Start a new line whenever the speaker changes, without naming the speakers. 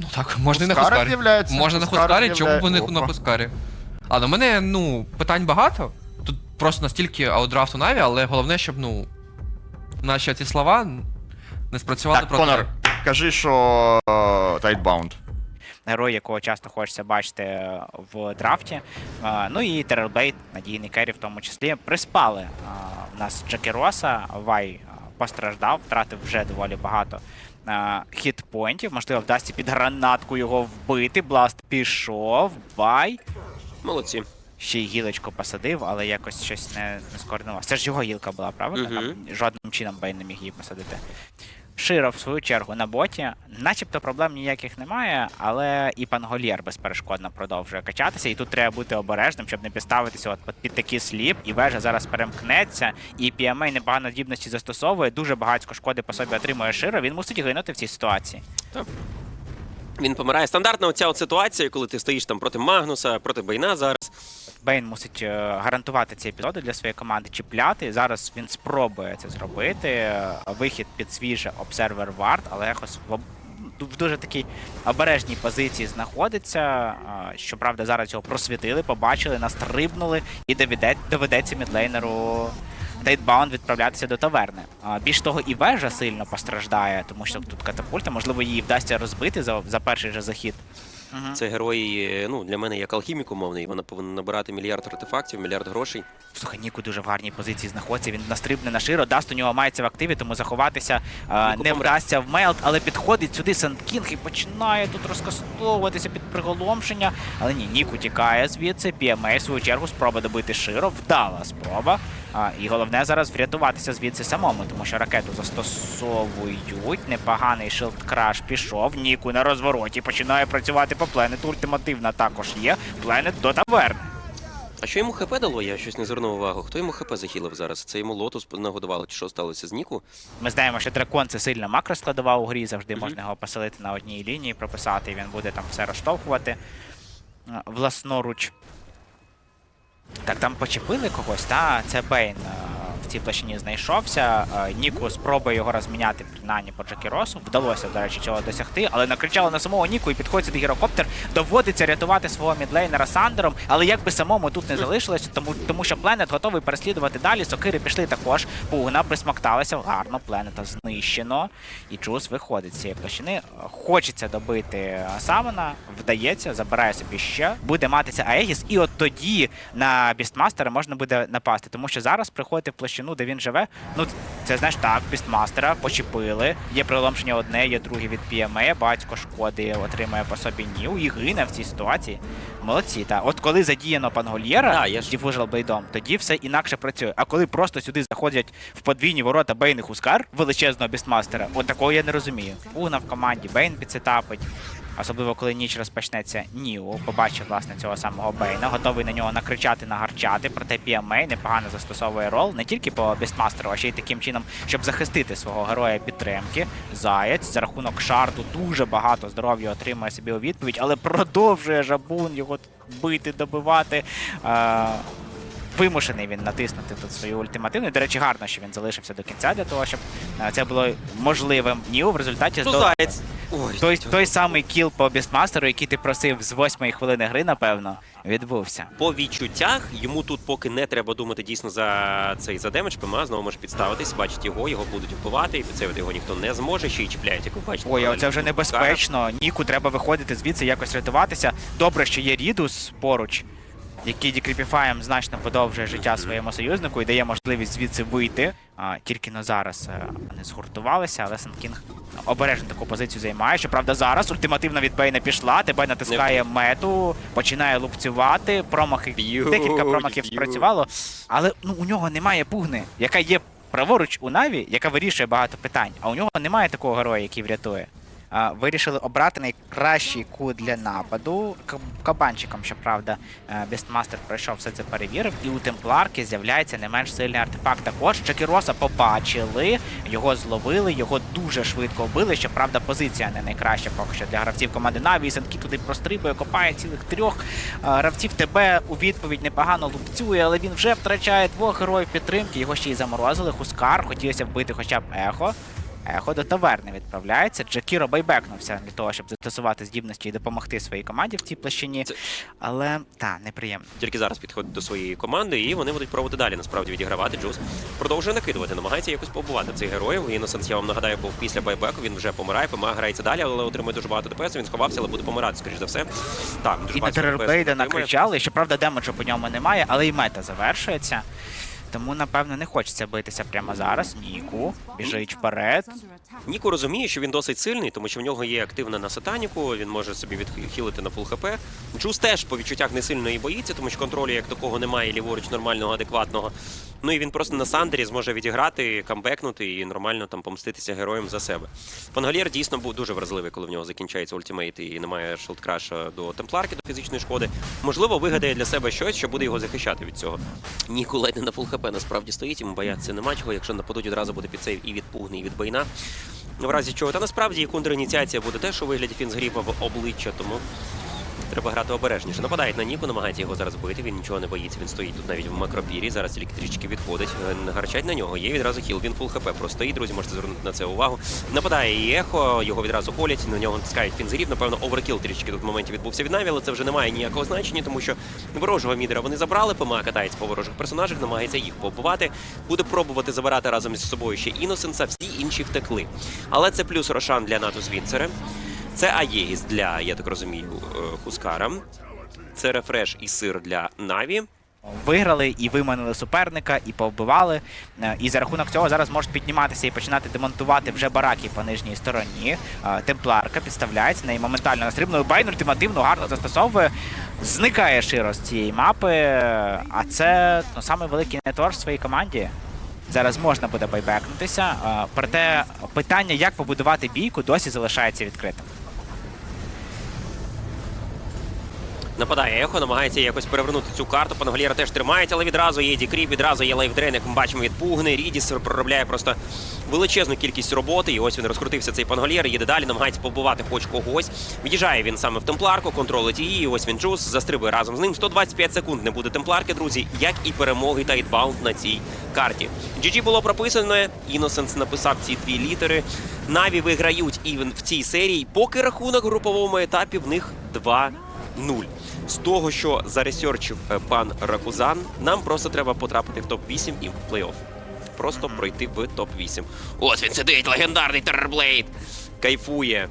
Ну так, можна і на
Хускара
Хускарі.
з'являється,
Можна на
Хускара
Хускарі, чому б не на
Опа.
Хускарі. А на мене, ну, питань багато. Тут просто настільки аутдрафт у Наві, але головне, щоб, ну, наші ці слова не спрацювали
Так,
проти.
Конор, кажи, що Тайтбаунд.
герой, якого часто хочеться бачити е, в драфті. Е, Ну і Терелбейт, надійний керрі в тому числі, приспали. Е, У нас Джекі Роса, Вай е, постраждав, втратив вже доволі багато е, хітпоінтів. Можливо, вдасться під гранатку його вбити. Бласт пішов, бай.
Молодці.
Ще й гілочку посадив, але якось щось не, не скоординував. Це ж його гілка була, правильно? Там жодним чином бай не міг її посадити. Широ, в свою чергу, на боті. Начебто проблем ніяких немає, але і Пангольєр безперешкодно продовжує качатися. І тут треба бути обережним, щоб не підставитися от під- такий сліп. І вежа зараз перемкнеться, і PMA непогано здібності застосовує. Дуже багатько шкоди по собі отримує Широ. Він мусить гинути в цій ситуації.
Він помирає. Стандартна оця от ситуація, коли ти стоїш там проти Магнуса, проти Бейна зараз.
Бейн мусить е, гарантувати ці епізоди для своєї команди, чіпляти. Зараз він спробує це зробити. Вихід під свіже обсервер вард, але Ехос в, дуже такій обережній позиції знаходиться. Щоправда, зараз його просвітили, побачили, настрибнули, і доведеться мідлейнеру Дейтбаунд відправлятися до таверни. Більш того, і вежа сильно постраждає, тому що тут катапульта, можливо, її вдасться розбити за, за перший же захід. Мгм.
Це герой, е, ну, для мене як алхімік умовний. Вона повинна набирати мільярд артефактів, мільярд грошей.
Слухай, Ніку дуже в гарній позиції знаходиться. Він настрибне на широ. Даст у нього мається в активі, тому заховатися а, не вдасться в мелт, але підходить сюди Сандкінг і починає тут розкастовуватися під приголомшення. Але ні, Нік утікає звідси. PMA, в свою чергу, спроба добити широ. Вдала спроба. А, і головне зараз врятуватися звідси самому, тому що ракету застосовують. Непоганий шилд краш пішов. Ніку на розвороті починає працювати по пленету. Ультимативна також є. Пленет до таверни.
А що йому ХП дало? Я щось не звернув увагу. Хто йому ХП захилив зараз? Це йому лотус нагодувало, чи що сталося з Ніку?
Ми знаємо, що дракон це сильна макроскладова у грі, завжди
Мгм.
можна його поселити на одній лінії, прописати, і він буде там все розштовхувати власноруч. Так, там почепили когось, та це Бейн е, цій площині знайшовся. Е, Ніку спробує його розміняти принаймні по Джекіросу. Вдалося, до речі, цього досягти, але накричали на самого Ніку і підходить сюди гірокоптер. Доводиться рятувати свого мідлейнера Сандером, але як би самому тут не залишилось, тому, тому що Пленет готовий переслідувати далі. Сокири пішли також. Пугна присмокталася. Гарно, Пленета знищено. І Джус виходить з цієї площини. Хочеться добити е, Самона, вдається, забирає собі ще. Буде матися Аегіс, і от тоді на Бістмастера можна буде напасти, тому що зараз приходити в площину, де він живе. Ну це знаєш так, Бістмастера почепили. Є приломшення одне, є друге від PMA, Батько шкоди отримує по собі Ніу і гине в цій ситуації. Молодці, та от коли задіяно пангольєра
Да,
Діфужал Блейдом, тоді все інакше працює. А коли просто сюди заходять в подвійні ворота Бейн і Хускар величезного бістмастера, от такого я не розумію. Пугна в команді, Бейн підсетапить. Особливо коли ніч розпочнеться, Ніу побачив власне цього самого Бейна, готовий на нього накричати, нагарчати. Проте PMA непогано застосовує рол не тільки по бістмастеру, а ще й таким чином, щоб захистити свого героя підтримки. Заєць за рахунок шарду дуже багато здоров'я отримує собі у відповідь, але продовжує жабун його бити, добивати. Вимушений він натиснути тут свою ультимативну. До речі, гарно, що він залишився до кінця для того, щоб е, це було можливим. Ніу в результаті
Ну, заєць! Ой,
той, той самий кіл по бістмастеру, який ти просив з восьмої хвилини гри, напевно, відбувся.
По відчуттях йому тут поки не треба думати дійсно за цей за демедж. ПМА знову може підставитись, бачить його, його будуть вбивати, і підсейвити його ніхто не зможе, ще й чіпляють, як ви бачите.
Ой, а
правильно.
це вже небезпечно. Ніку треба виходити звідси, якось рятуватися. Добре, що є Рідус поруч, який декріпіфаєм значно подовжує життя своєму союзнику і дає можливість звідси вийти. А, тільки на зараз е, вони згуртувалися, але Сенкінг обережно таку позицію займає. Щоправда, зараз ультимативна від Бейна пішла, тебе натискає мету, починає лупцювати, промахи, декілька промахів спрацювало. Але ну, у нього немає пугни, яка є праворуч у Наві, яка вирішує багато питань. А у нього немає такого героя, який врятує. Вирішили обрати найкращий кут для нападу. Кабанчиком, щоправда, Бестмастер пройшов все це перевірив, і у темпларки з'являється не менш сильний артефакт. Також Чакіроса побачили, його зловили, його дуже швидко вбили. Щоправда, позиція не найкраща поки що для гравців команди Наві. Сенкі туди прострибує, копає цілих трьох е, гравців. Тебе у відповідь непогано лупцює, але він вже втрачає двох героїв підтримки. Його ще й заморозили. Хускар хотілося вбити хоча б ехо. Ехо до таверни відправляється. Джекіро байбекнувся для того, щоб застосувати здібності і допомогти своїй команді в цій площині.
Це-
Але та неприємно.
Тільки зараз підходить до своєї команди, і вони будуть пробувати далі насправді відігравати. Джус продовжує накидувати, намагається якось побувати цих героїв. Іносенс, я вам нагадаю, був після байбеку. Він вже помирає, ПМА грається далі, але отримує дуже багато ДПС. Він сховався, але буде помирати, скоріш за все. Так, дуже
І на
отримує.
накричали. Щоправда, демеджу по ньому немає, але і мета завершується. Тому, напевно, не хочеться битися прямо зараз. Ніку біжить вперед.
Ніку розуміє, що він досить сильний, тому що в нього є активна на сатаніку, він може собі відхилити на фул хп. Джус теж по відчуттях не сильно і боїться, тому що контролю як такого немає, ліворуч нормального, адекватного. Ну і він просто на Сандері зможе відіграти, камбекнути і нормально там помститися героям за себе. Пангалєр дійсно був дуже вразливий, коли в нього закінчається ультимейт і немає шилдкраша до темпларки, до фізичної шкоди. Можливо, вигадає для себе щось, що буде його захищати від цього. Ніку не на фул хп насправді стоїть, йому боятися нема чого. Якщо нападуть, одразу буде підсейв і від пугни, і від байна. В разі чого, та насправді і контрініціація буде теж у вигляді фінзгріпа в обличчя, тому треба грати обережніше. Нападають на Ніку, намагається його зараз бити. Він нічого не боїться. Він стоїть тут навіть в макропірі. Зараз тільки трішки відходить. Е, Гарчать на нього. Є відразу хіл. Він фул хп просто стоїть, друзі, можете звернути на це увагу. Нападає і ехо, його відразу колять, на нього натискають фінзгріп. Напевно, оверкіл трішки тут в моменті відбувся від Наві, але це вже не має ніякого значення, тому що ворожого мідера вони забрали. ПМА катається по ворожих персонажах, намагається їх побувати. Буде пробувати забирати разом із собою ще Іносенса. Всі інші втекли. Але це плюс Рошан для НАТО з Вінцера. Це Аєгіс для, я так розумію, е, Хускара. Це рефреш і сир для Наві.
Виграли і виманили суперника, і повбивали. Е, І за рахунок цього зараз можуть підніматися і починати демонтувати вже бараки по нижній стороні. Е, Темпларка підставляється, неї моментально настрибнує. Байн ультимативно гарно застосовує. Зникає Широ з цієї мапи. А це ну, самий великий нетворк в своїй команді. Зараз можна буде байбекнутися. Проте питання, як побудувати бійку, досі залишається відкритим.
Нападає ехо, намагається якось перевернути цю карту. Панголєра теж тримається, але відразу є дікріп, відразу є лайфдрейн, як ми бачимо від Пугни. Рідіс проробляє просто величезну кількість роботи. І ось він розкрутився цей панголєр, їде далі, намагається побувати хоч когось. Від'їжджає він саме в темпларку, контролить її. і Ось він джус, застрибує разом з ним. 125 секунд не буде темпларки, друзі, як і перемоги Тайтбаунд на цій карті. GG було прописано. Іносенс написав ці дві літери. Наві виграють івен в цій серії. Поки рахунок груповому етапі в них 2 0. З того, що заресерчив е, пан Ракузан, нам просто треба потрапити в топ-8 і в плей-офф. Просто пройти в топ-8. Ось він сидить, легендарний Террорблейд. Кайфує.